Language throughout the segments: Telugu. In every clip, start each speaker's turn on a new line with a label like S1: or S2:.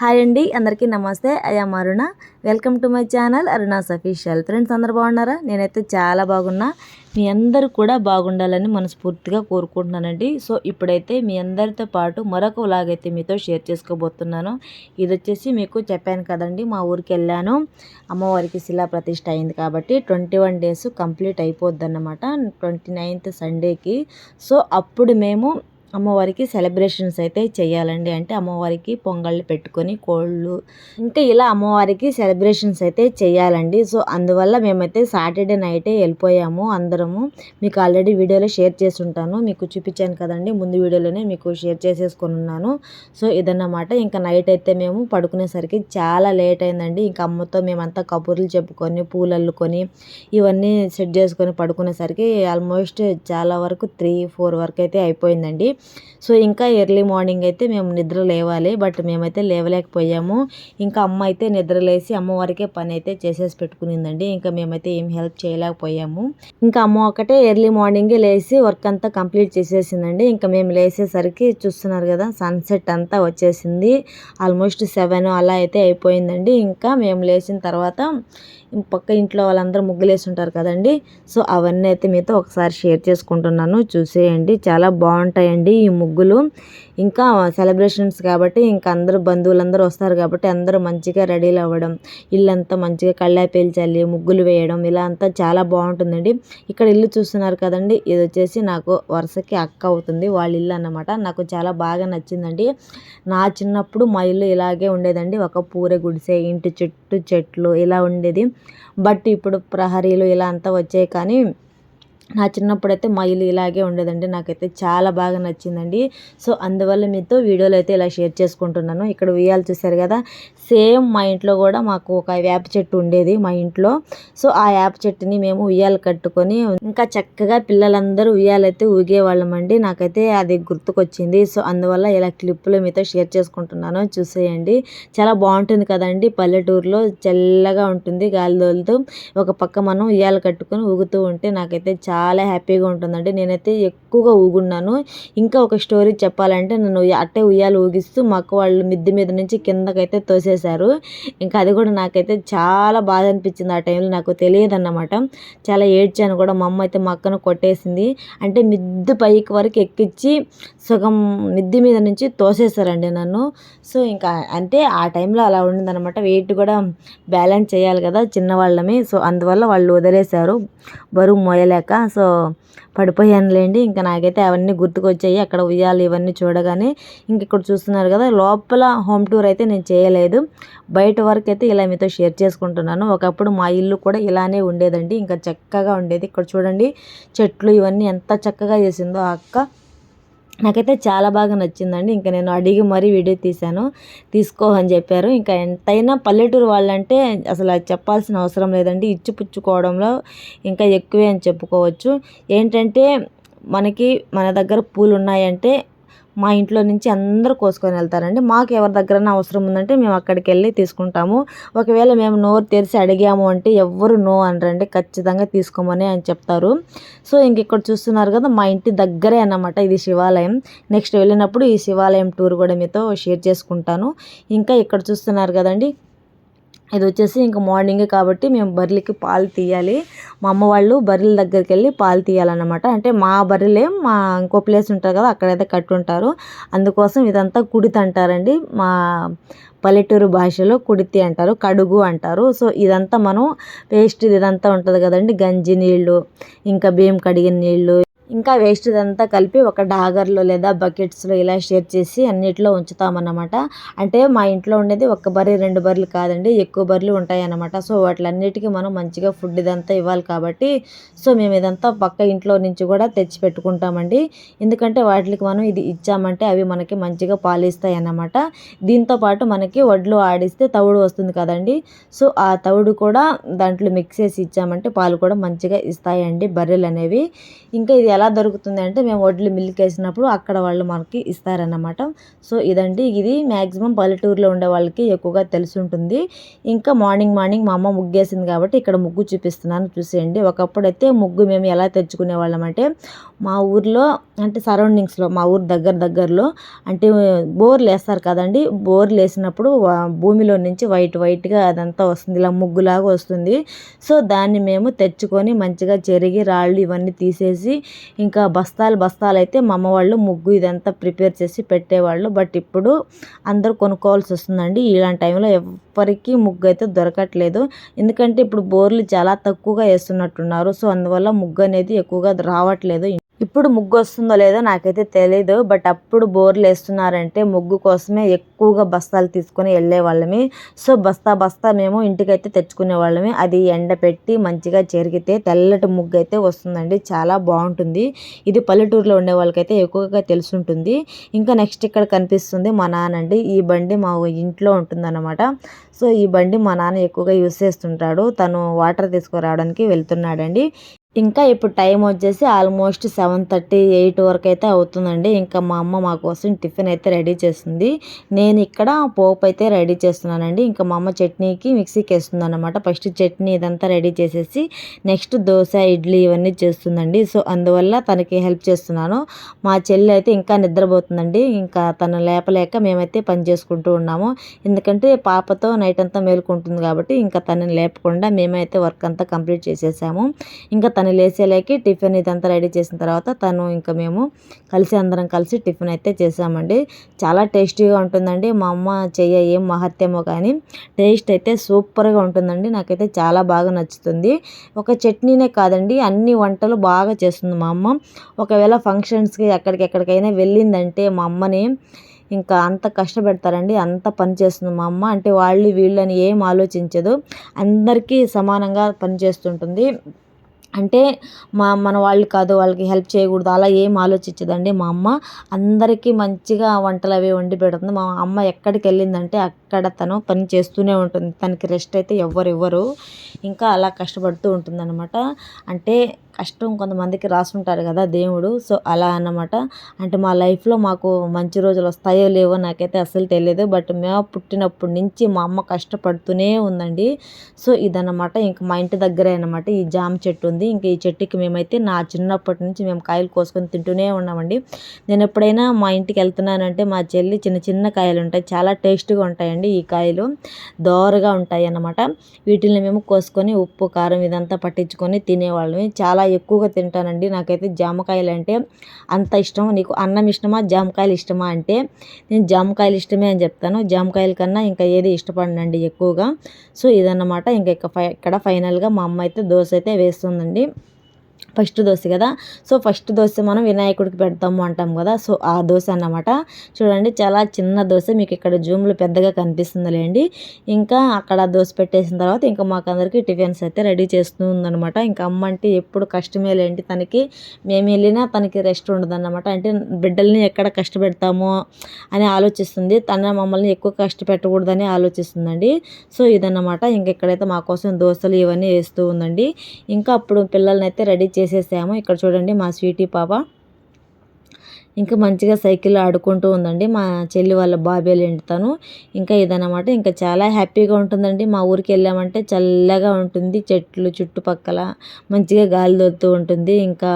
S1: హాయ్ అండి అందరికీ నమస్తే. I'm Aruna welcome to my channel Aruna's official friends అందరు బాగున్నారా? నేనైతే చాలా బాగున్నా. మీ అందరూ కూడా బాగుండాలని మనస్ఫూర్తిగా కోరుకుంటున్నానండి. సో ఇప్పుడైతే మీ అందరితో పాటు మరొక వ్లాగ్ అయితే మీతో షేర్ చేసుకోబోతున్నాను. ఇది వచ్చేసి మీకు చెప్పాను కదండి మా ఊరికి వెళ్ళాను. అమ్మవారికి శిలా ప్రతిష్ట అయింది కాబట్టి ట్వంటీ వన్ డేస్ కంప్లీట్ అయిపోద్ది అన్నమాట ట్వంటీ నైన్త్ సండేకి సో అప్పుడు మేము అమ్మవారికి సెలబ్రేషన్స్ అయితే చేయాలండి. అంటే అమ్మవారికి పొంగళ్ళు పెట్టుకొని కోళ్ళు ఇంకా ఇలా అమ్మవారికి సెలబ్రేషన్స్ అయితే చేయాలండి. సో అందువల్ల మేమైతే సాటర్డే నైటే వెళ్ళిపోయాము అందరము. మీకు ఆల్రెడీ వీడియోలో షేర్ చేసి ఉంటాను మీకు చూపించాను కదండి. ముందు వీడియోలోనే మీకు షేర్ చేసేసుకొని ఉన్నాను. సో ఇదన్నమాట. ఇంకా నైట్ అయితే మేము పడుకునేసరికి చాలా లేట్ అయిందండి. ఇంకా అమ్మతో మేమంతా కబుర్లు చెప్పుకొని పూలు అల్లుకొని ఇవన్నీ సెట్ చేసుకొని పడుకునేసరికి ఆల్మోస్ట్ చాలా వరకు త్రీ ఫోర్ వరకు అయితే అయిపోయిందండి. సో ఇంకా ఎర్లీ మార్నింగ్ అయితే మేము నిద్ర లేవాలి బట్ మేమైతే లేవలేకపోయాము. ఇంకా అమ్మ అయితే నిద్ర లేసి అమ్మవారికే పని అయితే చేసేసి పెట్టుకునిందండి. ఇంకా మేమైతే ఏం హెల్ప్ చేయలేకపోయాము. ఇంకా అమ్మ ఒకటే ఎర్లీ మార్నింగే లేచి వర్క్ అంతా కంప్లీట్ చేసేసిందండి. ఇంకా మేము లేసేసరికి చూస్తున్నారు కదా సన్సెట్ అంతా వచ్చేసింది. ఆల్మోస్ట్ సెవెన్ అలా అయితే అయిపోయిందండి. ఇంకా మేము లేచిన తర్వాత పక్క ఇంట్లో వాళ్ళందరూ ముగ్గులేసి ఉంటారు కదండి. సో అవన్నీ అయితే మీతో ఒకసారి షేర్ చేసుకుంటున్నాను. చూసేయండి. చాలా బాగుంటాయండి ఈ ముగ్గులు. ఇంకా సెలబ్రేషన్స్ కాబట్టి ఇంకా అందరూ బంధువులందరూ వస్తారు కాబట్టి అందరూ మంచిగా రెడీలు అవ్వడం ఇల్లంతా మంచిగా కళ్ళా పేల్చాలి ముగ్గులు వేయడం ఇలా అంతా చాలా బాగుంటుందండి. ఇక్కడ ఇల్లు చూస్తున్నారు కదండి ఇది వచ్చేసి నాకు వరుసకి అక్క అవుతుంది వాళ్ళ ఇల్లు అన్నమాట. నాకు చాలా బాగా నచ్చిందండి. నా చిన్నప్పుడు మా ఇల్లు ఇలాగే ఉండేదండి ఒక పూర గుడిసె ఇంటి చుట్టూ చెట్లు ఇలా ఉండేది. బట్ ఇప్పుడు ప్రహరీలు ఇలా అంతా వచ్చాయి కానీ నా చిన్నప్పుడు అయితే మా ఇల్లు ఇలాగే ఉండేదండి. నాకైతే చాలా బాగా నచ్చిందండి. సో అందువల్ల మీతో వీడియోలో అయితే ఇలా షేర్ చేసుకుంటున్నాను. ఇక్కడ ఉయ్యాలు చూసారు కదా? సేమ్ మా ఇంట్లో కూడా మాకు ఒక వేప చెట్టు ఉండేది మా ఇంట్లో. సో ఆ వేప చెట్టుని మేము ఉయ్యాలు కట్టుకొని ఇంకా చక్కగా పిల్లలందరూ ఉయ్యాలైతే ఊగేవాళ్ళమండి నాకైతే అది గుర్తుకొచ్చింది. సో అందువల్ల ఇలా క్లిప్పులు మీతో షేర్ చేసుకుంటున్నాను. చూసేయండి. చాలా బాగుంటుంది కదండి. పల్లెటూరులో చల్లగా ఉంటుంది గాలి తోలుతూ ఒక పక్క మనం ఉయ్యాలు కట్టుకొని ఊగుతూ ఉంటే నాకైతే చాలా హ్యాపీగా ఉంటుందండి. నేనైతే ఎక్కువగా ఊగున్నాను. ఇంకా ఒక స్టోరీ చెప్పాలంటే నన్ను అట్టే ఉయ్యాలు ఊగిస్తూ మా అక్క వాళ్ళు మిద్ది మీద నుంచి కిందకైతే తోసేశారు ఇంకా అది కూడా నాకైతే చాలా బాధ అనిపించింది ఆ టైంలో. నాకు తెలియదు అన్నమాట చాలా ఏడ్చాను కూడా. మా అమ్మ అయితే మా అక్కను కొట్టేసింది. అంటే మిద్ది పైకి వరకు ఎక్కించి సుఖం మిద్ది మీద నుంచి తోసేశారండి నన్ను. సో ఇంకా అంటే ఆ టైంలో అలా ఉండిందనమాట వెయిట్ కూడా బ్యాలెన్స్ చేయాలి కదా చిన్నవాళ్ళమే. సో అందువల్ల వాళ్ళు వదిలేశారు. బరువు మోయలేక. సో పడిపోయానులేండి. ఇంకా నాకైతే అవన్నీ గుర్తుకొచ్చాయి. అక్కడ ఉయ్యాలి ఇవన్నీ చూడగానే. ఇంక ఇక్కడ చూస్తున్నారు కదా లోపల హోమ్ టూర్ అయితే నేను చేయలేదు. బయట వరకు అయితే ఇలా మీతో షేర్ చేసుకుంటున్నాను. ఒకప్పుడు మా ఇల్లు కూడా ఇలానే ఉండేదండి. ఇంకా చక్కగా ఉండేది. ఇక్కడ చూడండి చెట్లు ఇవన్నీ ఎంత చక్కగా చేసిందో ఆ అక్క. నాకైతే చాలా బాగా నచ్చిందండి. ఇంకా నేను అడిగి మరీ వీడియో తీశాను. తీసుకో అని చెప్పారు. ఇంకా ఎంతైనా పల్లెటూరు వాళ్ళంటే అసలు చెప్పాల్సిన అవసరం లేదండి. ఇచ్చిపుచ్చుకోవడంలో ఇంకా ఎక్కువే అని చెప్పుకోవచ్చు. ఏంటంటే మనకి మన దగ్గర పూలు ఉన్నాయంటే మా ఇంట్లో నుంచి అందరూ కోసుకొని వెళ్తారండి. మాకు ఎవరి దగ్గర అవసరం ఉందంటే మేము అక్కడికి వెళ్ళి తీసుకుంటాము. ఒకవేళ మేము నోరు తెరిచి అడిగాము అంటే ఎవరు నో అనరండి. ఖచ్చితంగా తీసుకోమని అని చెప్తారు. సో ఇంక ఇక్కడ చూస్తున్నారు కదా మా ఇంటి దగ్గరే అన్నమాట ఇది శివాలయం. నెక్స్ట్ వెళ్ళినప్పుడు ఈ శివాలయం టూర్ కూడా మీతో షేర్ చేసుకుంటాను. ఇంకా ఇక్కడ చూస్తున్నారు కదండి ఇది వచ్చేసి ఇంకా మార్నింగే కాబట్టి మేము బర్రెలకి పాలు తీయాలి. మా అమ్మ వాళ్ళు బర్రెల దగ్గరికి వెళ్ళి పాలు తీయాలన్నమాట. అంటే మా బర్రెలే మా ఇంకో ప్లేస్ ఉంటుంది కదా అక్కడైతే కట్టుంటారు. అందుకోసం ఇదంతా కుడితి అంటారండి. మా పల్లెటూరు భాషలో కుడితి అంటారు కడుగు అంటారు. సో ఇదంతా మనం పేస్ట్ ఇదంతా ఉంటుంది కదండి గంజి నీళ్ళు ఇంకా బియ్యం కడిగిన నీళ్ళు. ఇంకా వేస్ట్ అంతా కలిపి ఒక డాగర్లో లేదా బకెట్స్లో ఇలా షేర్ చేసి అన్నిట్లో ఉంచుతామన్నమాట. అంటే మా ఇంట్లో ఉండేది ఒక బర్రె రెండు బర్రెలు కాదండి ఎక్కువ బర్రెలు ఉంటాయన్నమాట. సో వాటిలన్నిటికీ మనం మంచిగా ఫుడ్ ఇదంతా ఇవ్వాలి కాబట్టి సో మేము ఇదంతా పక్క ఇంట్లో నుంచి కూడా తెచ్చి పెట్టుకుంటామండి. ఎందుకంటే వాటికి మనం ఇది ఇచ్చామంటే అవి మనకి మంచిగా పాలిస్తాయి అన్నమాట దీంతో పాటు మనకి వడ్లు ఆడిస్తే తవుడు వస్తుంది కదండి. సో ఆ తవుడు కూడా దాంట్లో మిక్స్ చేసి ఇచ్చామంటే పాలు కూడా మంచిగా ఇస్తాయండి బర్రెలు అనేవి ఇంకా ఇది ఎలా దొరుకుతుంది అంటే మేము వడ్లు మిల్క్ వేసినప్పుడు అక్కడ వాళ్ళు మనకి ఇస్తారన్నమాట. సో ఇదండి. ఇది మ్యాక్సిమం పల్లెటూరులో ఉండే వాళ్ళకి ఎక్కువగా తెలిసి ఉంటుంది ఇంకా మార్నింగ్ మార్నింగ్ మా అమ్మ ముగ్గేసింది కాబట్టి ఇక్కడ ముగ్గు చూపిస్తున్నాను చూసేయండి. ఒకప్పుడైతే ముగ్గు మేము ఎలా తెచ్చుకునే వాళ్ళం అంటే మా ఊర్లో అంటే సరౌండింగ్స్లో మా ఊరు దగ్గర దగ్గరలో అంటే బోర్లు వేస్తారు కదండి. బోర్లు వేసినప్పుడు భూమిలో నుంచి వైట్ వైట్గా అదంతా వస్తుంది. ఇలా ముగ్గులాగా వస్తుంది. సో దాన్ని మేము తెచ్చుకొని మంచిగా చెరిగి రాళ్ళు ఇవన్నీ తీసేసి ఇంకా బస్తాలు బస్తాలు అయితే మా అమ్మ వాళ్ళు ముగ్గు ఇదంతా ప్రిపేర్ చేసి పెట్టేవాళ్ళు. బట్ ఇప్పుడు అందరూ కొనుక్కోవాల్సి వస్తుందండి. ఇలాంటి టైంలో ఎవ్వరికి ముగ్గు అయితే దొరకట్లేదు. ఎందుకంటే ఇప్పుడు బోర్లు చాలా తక్కువగా వేస్తున్నట్టున్నారు. సో అందువల్ల ముగ్గు అనేది ఎక్కువగా రావట్లేదు. ఇప్పుడు ముగ్గు వస్తుందో లేదో నాకైతే తెలియదు బట్ అప్పుడు బోర్లు వేస్తున్నారంటే ముగ్గు కోసమే ఎక్కువగా బస్తాలు తీసుకొని వెళ్ళే సో బస్తా బస్తా మేము ఇంటికైతే తెచ్చుకునే వాళ్ళమి. అది ఎండ పెట్టి మంచిగా చెరిగితే తెల్లటి ముగ్గు అయితే వస్తుందండి. చాలా బాగుంటుంది. ఇది పల్లెటూరులో ఉండే వాళ్ళకైతే ఎక్కువగా తెలిసి ఉంటుంది ఇంకా నెక్స్ట్ ఇక్కడ కనిపిస్తుంది మా నాన్న అండి ఈ బండి మా ఇంట్లో ఉంటుందన్నమాట. సో ఈ బండి మా నాన్న ఎక్కువగా యూస్ చేస్తుంటాడు. తను వాటర్ తీసుకురావడానికి వెళ్తున్నాడండి. ఇంకా ఇప్పుడు టైం వచ్చేసి ఆల్మోస్ట్ సెవెన్ థర్టీ ఎయిట్ వరకు అయితే అవుతుందండి. ఇంకా మా అమ్మ మా కోసం టిఫిన్ అయితే రెడీ చేస్తుంది. నేను ఇక్కడ పోపు అయితే రెడీ చేస్తున్నానండి. ఇంకా మా అమ్మ చట్నీకి మిక్సీకి వేస్తుంది అనమాట ఫస్ట్ చట్నీ ఇదంతా రెడీ చేసేసి నెక్స్ట్ దోశ ఇడ్లీ ఇవన్నీ చేస్తుందండి. సో అందువల్ల తనకి హెల్ప్ చేస్తున్నాను. మా చెల్లి అయితే ఇంకా నిద్రపోతుందండి. ఇంకా తను లేపలేక మేమైతే పని చేసుకుంటూ ఉన్నాము. ఎందుకంటే పాపతో నైట్ అంతా మేలుకుంటుంది కాబట్టి ఇంకా తనని లేపకుండా మేమైతే వర్క్ అంతా కంప్లీట్ చేసేసాము. ఇంకా తన లేసేలాకి టిఫిన్ ఇదంతా రెడీ చేసిన తర్వాత తను ఇంకా మేము కలిసి అందరం కలిసి టిఫిన్ అయితే చేసామండి. చాలా టేస్టీగా ఉంటుందండి. మా అమ్మ చెయ్య ఏం మహత్యమో కానీ టేస్ట్ అయితే సూపర్గా ఉంటుందండి. నాకైతే చాలా బాగా నచ్చుతుంది. ఒక చట్నీనే కాదండి అన్ని వంటలు బాగా చేస్తుంది మా అమ్మ. ఒకవేళ ఫంక్షన్స్కి ఎక్కడికి ఎక్కడికైనా వెళ్ళిందంటే మా అమ్మని ఇంకా అంత కష్టపెడతారండి. అంత పని చేస్తుంది మా అమ్మ. అంటే వాళ్ళు వీళ్ళని ఏం ఆలోచించదు. అందరికీ సమానంగా పనిచేస్తుంటుంది అంటే మా మన వాళ్ళు కాదు వాళ్ళకి హెల్ప్ చేయకూడదు అలా ఏం ఆలోచించదండి. మా అమ్మ అందరికీ మంచిగా వంటలు అవి వండి పెడుతుంది. మా అమ్మ ఎక్కడికి వెళ్ళిందంటే అక్కడ తను పని చేస్తూనే ఉంటుంది. తనకి రెస్ట్ అయితే ఎవ్వరు ఇవ్వరు. ఇంకా అలా కష్టపడుతూ ఉంటుందన్నమాట. అంటే కష్టం కొంతమందికి రాసుంటారు కదా దేవుడు. సో అలా అన్నమాట. అంటే మా లైఫ్లో మాకు మంచి రోజులు వస్తాయో లేవో నాకైతే అసలు తెలియదు బట్ మేము పుట్టినప్పటి నుంచి మా అమ్మ కష్టపడుతూనే ఉందండి. సో ఇదన్నమాట. ఇంక మా ఇంటి దగ్గరే అనమాట ఈ జామ చెట్టు ఉంది. ఇంక ఈ చెట్టుకి మేమైతే నా చిన్నప్పటి నుంచి మేము కాయలు కోసుకొని తింటూనే ఉన్నామండి. నేను ఎప్పుడైనా మా ఇంటికి వెళ్తున్నానంటే మా చెల్లి చిన్న చిన్న కాయలు ఉంటాయి. చాలా టేస్ట్గా ఉంటాయండి ఈ కాయలు. దోరగా ఉంటాయి అన్నమాట. వీటిని మేము కోసుకొని ఉప్పు కారం ఇదంతా పట్టించుకొని తినేవాళ్ళం చాలా ఎక్కువగా తింటానండి. నాకైతే జామకాయలు అంటే అంత ఇష్టం. నీకు అన్నం ఇష్టమా జామకాయలు ఇష్టమా అంటే నేను జామకాయలు ఇష్టమే అని చెప్తాను. జామకాయల కన్నా ఇంకా ఏది ఇష్టపడనండి ఎక్కువగా. సో ఇదన్నమాట. ఇంకా ఇక్కడ ఫైనల్గా మా అమ్మ అయితే దోశ అయితే వేస్తుందండి. ఫస్ట్ దోశ కదా. సో ఫస్ట్ దోశ మనం వినాయకుడికి పెడతాము అంటాం కదా. సో ఆ దోశ అన్నమాట. చూడండి చాలా చిన్న దోశ. మీకు ఇక్కడ జూమ్లో పెద్దగా కనిపిస్తుందిలేండి ఇంకా అక్కడ దోశ పెట్టేసిన తర్వాత ఇంకా మాకు అందరికీ టిఫిన్స్ అయితే రెడీ చేస్తూ ఉందన్నమాట. ఇంకా అమ్మ అంటే ఎప్పుడు కష్టమే లేండి. తనకి మేము వెళ్ళినా తనకి రెస్ట్ ఉండదన్నమాట. అంటే బిడ్డల్ని ఎక్కడ కష్టపెడతామో అని ఆలోచిస్తుంది. తన మమ్మల్ని ఎక్కువ కష్టపెట్టకూడదని ఆలోచిస్తుందండి. సో ఇదన్నమాట. ఇంకా ఇక్కడైతే మా కోసం దోశలు ఇవన్నీ వేస్తూ ఉందండి. ఇంకా అప్పుడు పిల్లల్ని అయితే రెడీ చేసేసాము. ఇక్కడ చూడండి మా స్వీటీ పాప. ఇంకా మంచిగా సైకిల్ ఆడుకుంటూ ఉందండి. మా చెల్లి వాళ్ళ బాబేలు ఎండుతాను. ఇంకా ఇదనమాట ఇంకా చాలా హ్యాపీగా ఉంటుందండి. మా ఊరికి వెళ్ళామంటే చల్లగా ఉంటుంది. చెట్లు చుట్టుపక్కల మంచిగా గాలి దొరుకుతూ ఉంటుంది. ఇంకా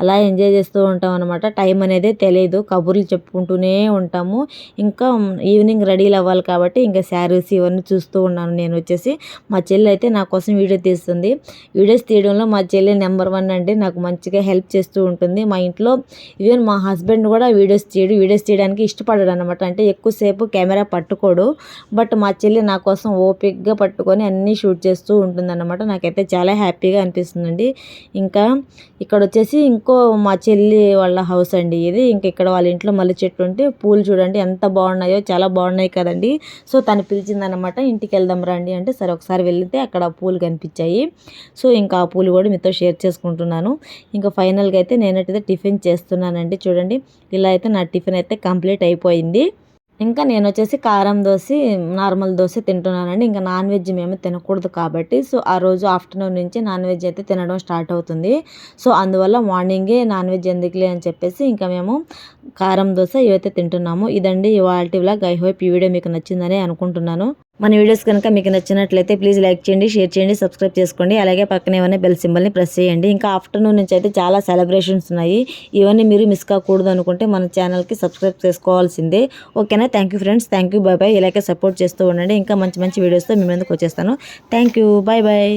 S1: అలా ఎంజాయ్ చేస్తూ ఉంటాం అనమాట టైం అనేది తెలియదు కబుర్లు చెప్పుకుంటూనే ఉంటాము. ఇంకా ఈవినింగ్ రెడీలు అవ్వాలి కాబట్టి ఇంకా శారీస్ ఇవన్నీ చూస్తూ ఉన్నాను నేను వచ్చేసి. మా చెల్లి అయితే నా కోసం వీడియో తీస్తుంది. వీడియోస్ తీయడంలో మా చెల్లి నెంబర్ వన్ అండి. నాకు మంచిగా హెల్ప్ చేస్తూ ఉంటుంది. మా ఇంట్లో ఈవెన్ మా హస్బెండ్ కూడా వీడియోస్ తీయడు వీడియోస్ తీయడానికి ఇష్టపడడు అనమాట అంటే ఎక్కువసేపు కెమెరా పట్టుకోడు. బట్ మా చెల్లి నా కోసం ఓపిక్గా పట్టుకొని అన్నీ షూట్ చేస్తూ ఉంటుందన్నమాట. నాకైతే చాలా హ్యాపీగా అనిపిస్తుందండి. ఇంకా ఇక్కడ వచ్చేసి ఇంకో మా చెల్లి వాళ్ళ హౌస్ అండి ఇది. ఇంకా ఇక్కడ వాళ్ళ ఇంట్లో మళ్ళీ చెట్టు ఉంటే పూలు చూడండి ఎంత బాగున్నాయో చాలా బాగున్నాయి కదండి. సో తను పిలిచిందనమాట ఇంటికి వెళ్దాం రండి అంటే సరే ఒకసారి వెళ్తే అక్కడ పూలు కనిపించాయి. సో ఇంకా ఆ పూలు కూడా మీతో షేర్ చేసుకుంటున్నాను. ఇంకా ఫైనల్గా అయితే నేనైతే టిఫిన్ చేస్తున్నానండి. చూడండి ఇలా అయితే నా టిఫిన్ అయితే కంప్లీట్ అయిపోయింది. ఇంకా నేను వచ్చేసి కారం దోశ నార్మల్ దోశ తింటున్నానండి. ఇంకా నాన్ వెజ్ మేము తినకూడదు కాబట్టి సో ఆ రోజు ఆఫ్టర్నూన్ నుంచి నాన్ వెజ్ అయితే తినడం స్టార్ట్ అవుతుంది. సో అందువల్ల మార్నింగే నాన్ వెజ్ ఎందుకులే అని చెప్పేసి ఇంకా మేము కారం దోశ ఇవైతే తింటున్నాము. ఇదండి ఇవాళ వ్లాగ్ ఐ హోప్ ఈ వీడియో మీకు నచ్చిందని అనుకుంటున్నాను. మన వీడియోస్ కనుక మీకు నచ్చినట్లయితే ప్లీజ్ లైక్ చేయండి షేర్ చేయండి సబ్స్క్రైబ్ చేసుకోండి. అలాగే పక్కనే ఉన్న బెల్ సింబల్ని ప్రెస్ చేయండి. ఇంకా ఆఫ్టర్నూన్ నుంచి అయితే చాలా సెలబ్రేషన్స్ ఉన్నాయి. ఇవన్నీ మీరు మిస్ కాకూడదు అనుకుంటే మన ఛానల్కి సబ్స్క్రైబ్ చేసుకోవాల్సిందే. ఓకేనా thank you friends thank you bye bye ఇలాగే సపోర్ట్ చేస్తూ ఉండండి. ఇంకా మంచి మంచి వీడియోస్తో మీ ముందుకు వచ్చేస్తాను. Thank you bye bye